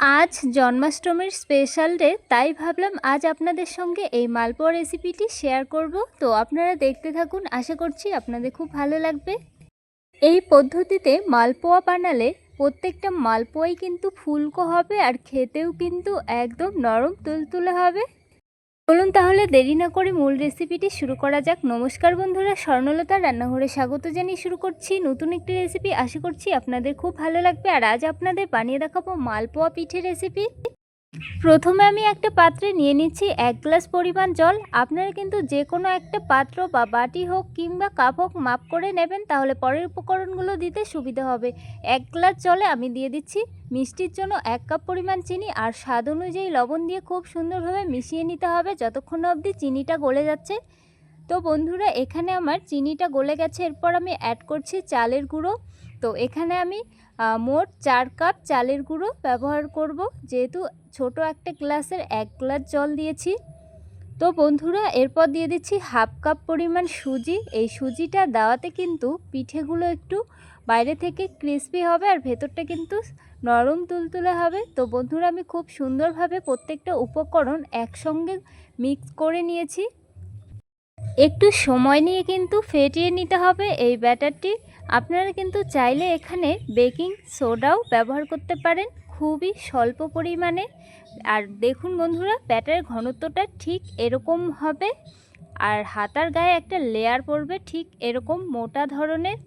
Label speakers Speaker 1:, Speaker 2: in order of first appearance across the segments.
Speaker 1: আজ জন্মাষ্টমীর special day তাই ভাবলাম আজ আপনাদের সঙ্গে এই মালপোয়া রেসিপিটি শেয়ার করব। তো আপনারা দেখতে থাকুন, আশা করছি আপনাদের খুব ভালো লাগবে। এই পদ্ধতিতে মালপোয়া বানালে প্রত্যেকটা মালপোয়াই কিন্তু ফুলকো হবে আর খেতেও কিন্তু একদম নরম তুলতুলে হবে। চলুন তাহলে দেরি না করে মূল রেসিপিটি শুরু করা যাক। নমস্কার বন্ধুরা, স্বর্ণলতা রান্নাঘরে স্বাগত জানিয়ে শুরু করছি। নতুন একটি রেসিপি আশা করছি আপনাদের খুব ভালো লাগবে। আর আজ আপনাদের বানিয়ে দেখাবো মালপোয়া পিঠে রেসিপি প্রথমে আমি একটা পাত্রে নিয়ে নিচ্ছি এক গ্লাস পরিমাণ জল। আপনারা কিন্তু যে কোনো একটা পাত্র বা বাটি হোক কিংবা কাপ হোক মাপ করে নেবেন, তাহলে পরের উপকরণগুলো দিতে সুবিধা হবে। এক গ্লাস জলে আমি দিয়ে দিচ্ছি মিষ্টির জন্য এক কাপ পরিমাণ চিনি আর স্বাদ অনুযায়ী লবণ দিয়ে খুব সুন্দরভাবে মিশিয়ে নিতে হবে। যতক্ষণ অবধি চিনিটা গলে যাচ্ছে তো বন্ধুরা, এখানে আমার চিনিটা গলে গেছে। এরপর আমি অ্যাড করছি চালের গুঁড়ো। তো এখানে আমি মোট চার কাপ চালের গুঁড়ো ব্যবহার করব। যেহেতু ছোট একটা গ্লাসের এক গ্লাস জল দিয়েছি। তো বন্ধুরা, এরপর দিয়ে দিচ্ছি হাফ কাপ পরিমাণ সুজি। এই সুজিটা দেওয়াতে কিন্তু পিঠেগুলো একটু বাইরে থেকে ক্রিস্পি হবে আর ভেতরটা কিন্তু নরম তুলতুলে হবে। তো বন্ধুরা, আমি খুব সুন্দরভাবে প্রত্যেকটা উপকরণ একসঙ্গে মিক্স করে নিয়েছি। একটু সময় নিয়ে কিন্তু ফেটিয়ে নিতে হবে এই ব্যাটারটি। আপনারা কিন্তু চাইলে এখানে বেকিং সোডাও ব্যবহার করতে পারেন খুবই স্বল্প পরিমাণে। আর দেখুন বন্ধুরা ব্যাটারের ঘনত্বটা ঠিক এরকম হবে আর হাতার গায়ে একটা লেয়ার পড়বে ঠিক এরকম মোটা ধরনের।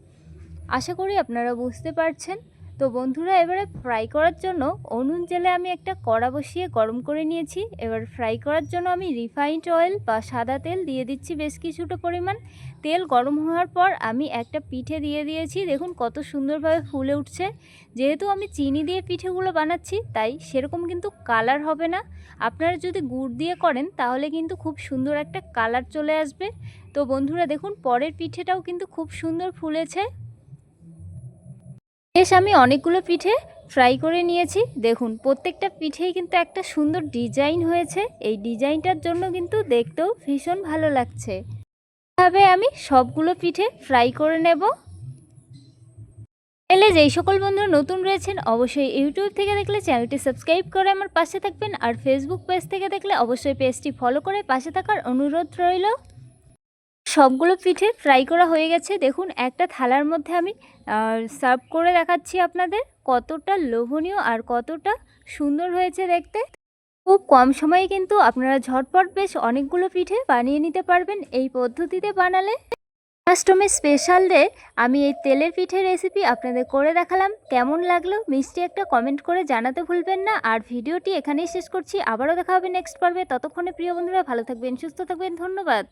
Speaker 1: আশা করি আপনারা বুঝতে পারছেন। তো বন্ধুরা, এবারে ফ্রাই করার জন্য অনুন জেলে আমি একটা কড়া বসিয়ে গরম করে নিয়েছি। এবার ফ্রাই করার জন্য আমি রিফাইন্ড অয়েল বা সাদা তেল দিয়ে দিচ্ছি বেশ কিছুটা পরিমাণ। তেল গরম হওয়ার পর আমি একটা পিঠে দিয়ে দিয়েছি। দেখুন কত সুন্দরভাবে ফুলে উঠছে। যেহেতু আমি চিনি দিয়ে পিঠেগুলো বানাচ্ছি, তাই সেরকম কিন্তু কালার হবে না। আপনারা যদি গুড় দিয়ে করেন, তাহলে কিন্তু খুব সুন্দর একটা কালার চলে আসবে। তো বন্ধুরা, দেখুন পরের পিঠেটাও কিন্তু খুব সুন্দর ফুলেছে। বেশ, আমি অনেকগুলো পিঠে ফ্রাই করে নিয়েছি। দেখুন, প্রত্যেকটা পিঠেই কিন্তু একটা সুন্দর ডিজাইন হয়েছে। এই ডিজাইনটার জন্য কিন্তু দেখতেও ভীষণ ভালো লাগছে। এভাবে আমি সবগুলো পিঠে ফ্রাই করে নেব। এলে যেই সকল বন্ধুরা নতুন রয়েছেন, অবশ্যই ইউটিউব থেকে দেখলে চ্যানেলটি সাবস্ক্রাইব করে আমার পাশে থাকবেন আর ফেসবুক পেজ থেকে দেখলে অবশ্যই পেজটি ফলো করে পাশে থাকার অনুরোধ রইল। সবগুলো পিঠে ফ্রাই করা হয়ে গেছে। দেখুন, একটা থালার মধ্যে আমি সার্ভ করে দেখাচ্ছি আপনাদের কতটা লোভনীয় আর কতটা সুন্দর হয়েছে দেখতে। খুব কম সময়ে কিন্তু আপনারা ঝটপট বেশ অনেকগুলো পিঠে বানিয়ে নিতে পারবেন এই পদ্ধতিতে বানালে। অষ্টমীর স্পেশাল ডে আমি এই তেলের পিঠে রেসিপি আপনাদের করে দেখালাম। কেমন লাগল মিষ্টি একটা কমেন্ট করে জানাতে ভুলবেন না। আর ভিডিওটি এখানেই শেষ করছি। আবারও দেখা হবে নেক্সট পর্বে। ততক্ষণে প্রিয় বন্ধুরা, ভালো থাকবেন, সুস্থ থাকবেন। ধন্যবাদ।